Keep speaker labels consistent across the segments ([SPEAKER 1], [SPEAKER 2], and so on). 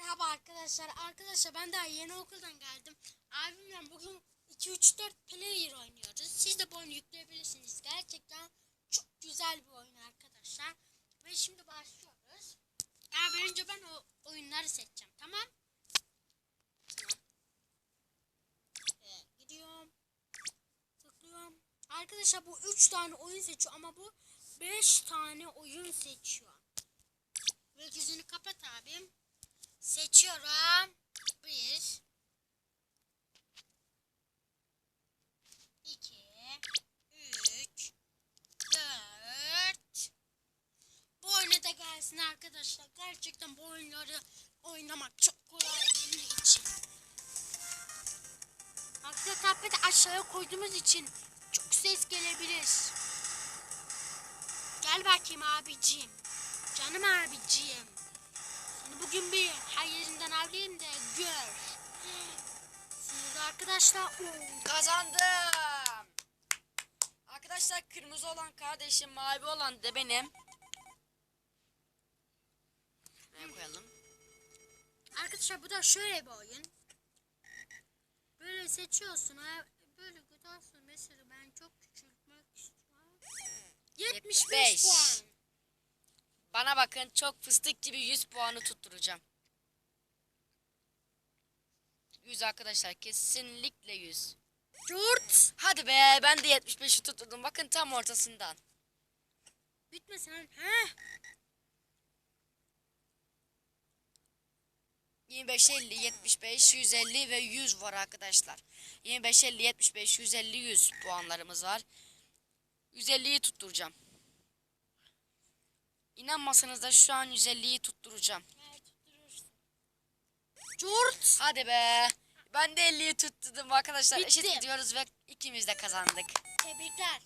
[SPEAKER 1] Merhaba arkadaşlar. Arkadaşlar ben daha yeni okuldan geldim. Abimle bugün 2-3-4 player oynuyoruz. Siz de bu oyunu yükleyebilirsiniz. Gerçekten çok güzel bir oyun arkadaşlar. Ve şimdi başlıyoruz. Abi önce ben o oyunları seçeceğim. Tamam? Gidiyorum. Tıklıyorum. Arkadaşlar bu 3 tane oyun seçiyor ama bu 5 tane oyun seçiyor. Ve gözünü kapat abim. Seçiyorum. Bir. iki, Üç. Dört. Bu oyuna da gelsin arkadaşlar. Gerçekten bu oyunları oynamak çok kolay benim için. Aksi tapeti aşağıya koyduğumuz için çok ses gelebilir. Gel bakayım abicim. Canım abicim. Bugün bir hayırından alayım da gör. De arkadaşlar oo,
[SPEAKER 2] Kazandım. Arkadaşlar kırmızı olan kardeşim, mavi olan da benim. Ne koyalım?
[SPEAKER 1] Arkadaşlar bu da şöyle bir oyun. Böyle seçiyorsun. Böyle gidiyorsun mesela ben çok küçültmek istiyorum. 75,
[SPEAKER 2] 75.
[SPEAKER 1] puan.
[SPEAKER 2] Bana bakın çok fıstık gibi 100 puanı tutturacağım. 100 arkadaşlar kesinlikle 100.
[SPEAKER 1] Dört.
[SPEAKER 2] Hadi be ben de 75'i tutturdum. Bakın tam ortasından.
[SPEAKER 1] Bitme sen. Heh.
[SPEAKER 2] 25, 50, 75, 150 ve 100 var arkadaşlar. 25, 50, 75, 150, 100 puanlarımız var. 150'yi tutturacağım. İnanmasanız da şu an 150'yi tutturacağım.
[SPEAKER 1] Evet, tutturursun. Dört.
[SPEAKER 2] Hadi be. Ben de 50'yi tutturdum arkadaşlar.
[SPEAKER 1] Bitti.
[SPEAKER 2] Eşit gidiyoruz ve ikimiz de kazandık.
[SPEAKER 1] Tebrikler.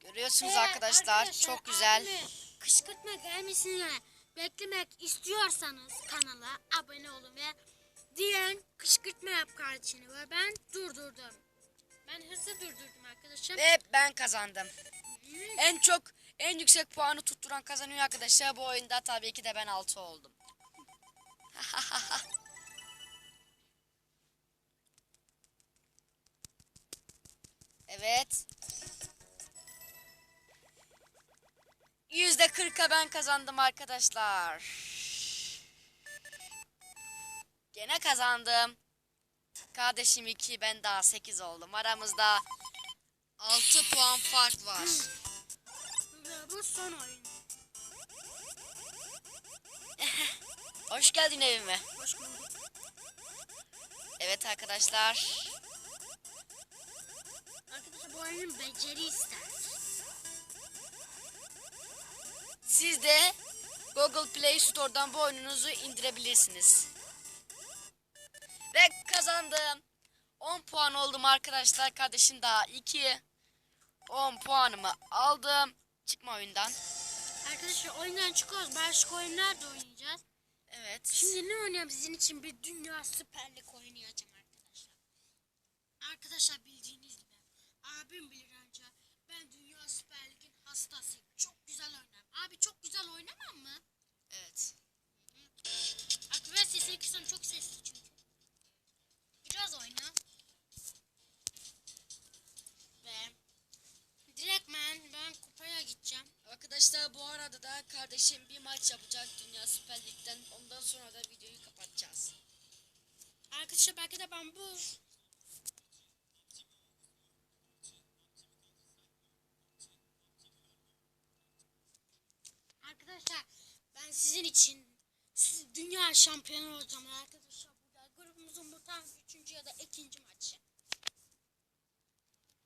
[SPEAKER 2] Görüyorsunuz
[SPEAKER 1] Eğer
[SPEAKER 2] arkadaşlar, çok güzel.
[SPEAKER 1] abime Kışkırtma gelmesini beklemek istiyorsanız kanala abone olun ve diyen kışkırtma yap kardeşini ve ben durdurdum. Ben hızlı durdurdum arkadaşım.
[SPEAKER 2] Ve ben kazandım. En çok en yüksek puanı tutturan kazanıyor arkadaşlar. Bu oyunda tabii ki de ben 6 oldum. evet. Yüzde kırka ben kazandım arkadaşlar. Gene kazandım. Kardeşim 2 ben daha 8 oldum. Aramızda 6 puan fark var.
[SPEAKER 1] Bu son oyun.
[SPEAKER 2] Hoş geldin evime.
[SPEAKER 1] Hoş bulduk.
[SPEAKER 2] Evet arkadaşlar.
[SPEAKER 1] Arkadaşlar bu oyunun beceri ister.
[SPEAKER 2] Siz de Google Play Store'dan bu oyununuzu indirebilirsiniz. Kazandım. 10 puan oldum arkadaşlar. Kardeşim daha 2. 10 puanımı aldım. Çıkma oyundan.
[SPEAKER 1] Arkadaşlar oyundan çıkıyoruz. Başka oyunlar da oynayacağız.
[SPEAKER 2] Evet.
[SPEAKER 1] Şimdi ne oynayalım sizin için bir dünya süper lig oynayacağım arkadaşlar. Arkadaşlar bildiğiniz gibi abim bilir anca ben dünya süper ligin hastasıyım.
[SPEAKER 2] Kardeşim bir maç yapacak Dünya Süper Lig'den. Ondan sonra da videoyu kapatacağız.
[SPEAKER 1] Arkadaşlar belki de ben bu Arkadaşlar ben sizin için siz dünya şampiyonu olacağım arkadaşlar. Burada grubumuzun bu tam üçüncü ya da ikinci maçı.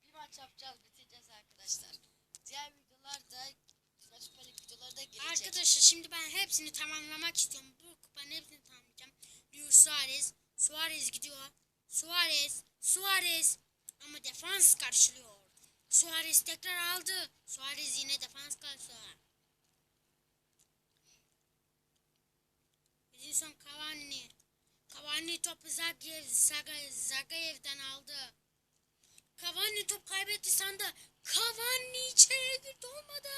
[SPEAKER 2] Bir maç yapacağız bitireceğiz arkadaşlar. Diğer videolarda Süper Lig videoları gelecek.
[SPEAKER 1] Arkadaşlar şimdi ben hepsini tamamlamak istiyorum. Bu kupanın hepsini tamamlayacağım. Luis Suarez, Suarez gidiyor. Suarez, Suarez ama defans karşılıyor. Suarez tekrar aldı. Suarez yine defans karşılıyor. Edinson Cavani. Cavani topu Zagayev, Zaga- Zagayev'den aldı. Cavani top kaybetti sandı. Cavani içeriye girdi olmadı.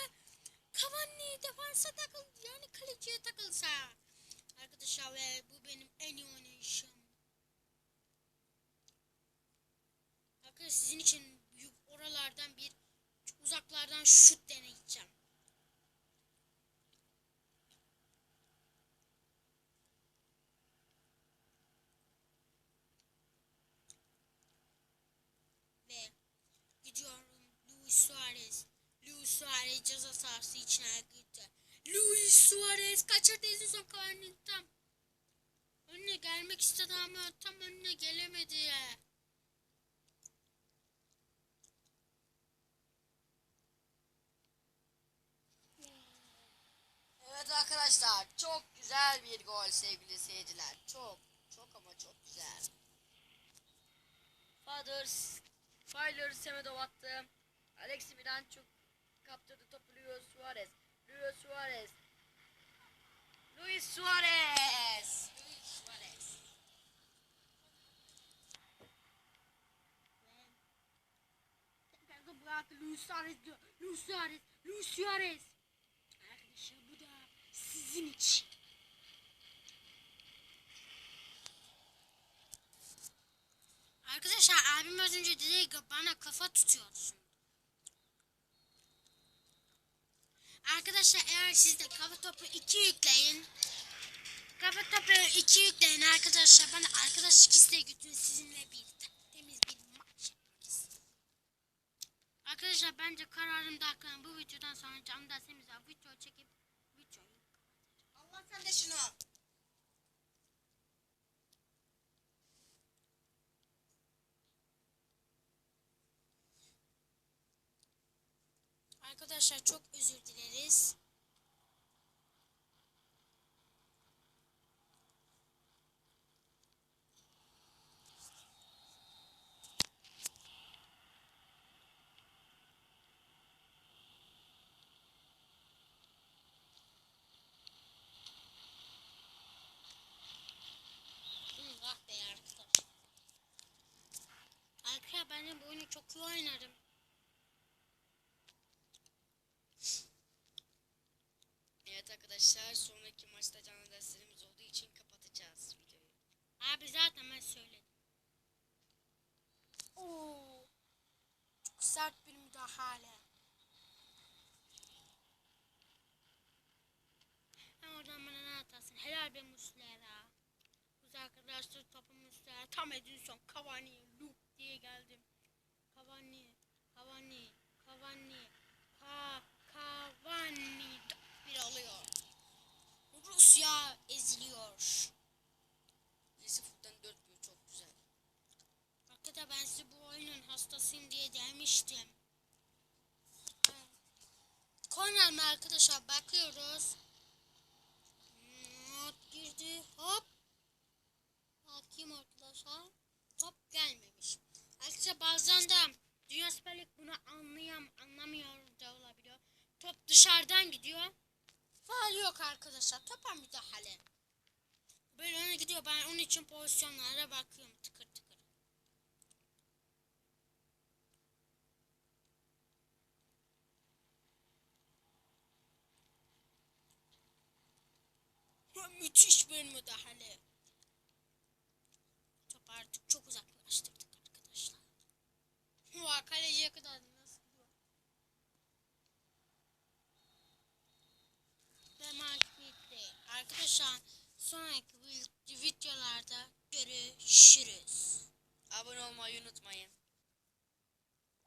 [SPEAKER 1] Cavani defansa takıl yani kaleciye takılsa. Arkadaşlar ve bu benim en iyi oynayışım. Arkadaşlar sizin için oralardan bir uzaklardan şut deneyeceğim. Ve gidiyorum Luis Suarez. Luis Suarez ceza sahası içine gitti. Luis Suarez kaçırdı Edison Cavani'nin tam. Önüne gelmek istedi ama tam önüne gelemedi.
[SPEAKER 2] Evet arkadaşlar çok güzel bir gol sevgili seyirciler. Çok çok ama çok güzel. Fathers Fowler Semedov attı. Alex Miranchuk kaptırdı topu Luis Suarez. Luis Suarez. Luis Suarez. Luis Suarez.
[SPEAKER 1] Da bıraktı Luis Suarez diyor. Luis Suarez. Luis Suarez. Arkadaşlar bu da sizin için. Arkadaşlar abim az önce dedi ki bana kafa tutuyorsun. Arkadaşlar eğer siz de kafa topu 2 yükleyin. Kafa topu 2 yükleyin arkadaşlar. Bana arkadaşlık isteği götürün sizinle bir temiz bir maç. Arkadaşlar bence kararım da hakkında bu videodan sonra canlı dersimize video çekip videoyu
[SPEAKER 2] Allah sen de şunu.
[SPEAKER 1] Arkadaşlar çok özür dileriz. Hı, Ah. Arkadaşlar ben de bu oyunu çok iyi oynarım.
[SPEAKER 2] Evet arkadaşlar sonraki maçta canlı derslerimiz olduğu için kapatacağız videoyu.
[SPEAKER 1] Abi zaten ben söyledim. Oo. Çok sert bir müdahale. Hem oradan bana ne atarsın? Helal be Muslera. Kız arkadaşlar topu Muslera. Tam Edinson Cavani. Luke diye geldim. Cavani. Cavani. Cavani. Ka Cavani. Bir alıyor. Rusya eziliyor.
[SPEAKER 2] 1-0'dan 4 bir çok güzel.
[SPEAKER 1] Hakikaten ben size bu oyunun hastasıyım diye demiştim. Korner mi arkadaşlar bakıyoruz. Hop girdi hop. Bakayım arkadaşlar. Hop gelmemiş. Arkadaşlar bazen de Dünya Süper Lig bunu anlayam anlamıyor da olabiliyor. Top dışarıdan gidiyor. Faal yok arkadaşlar. Topa müdahale. Böyle öne gidiyor. Ben onun için pozisyonlara bakıyorum Müthiş bir müdahale. Topu artık çok uzaklaştırdık arkadaşlar. Vay kaleciye kadar nasıl gidiyor? Ve bitti. Arkadaşlar sonraki vi- videolarda görüşürüz.
[SPEAKER 2] Abone olmayı unutmayın.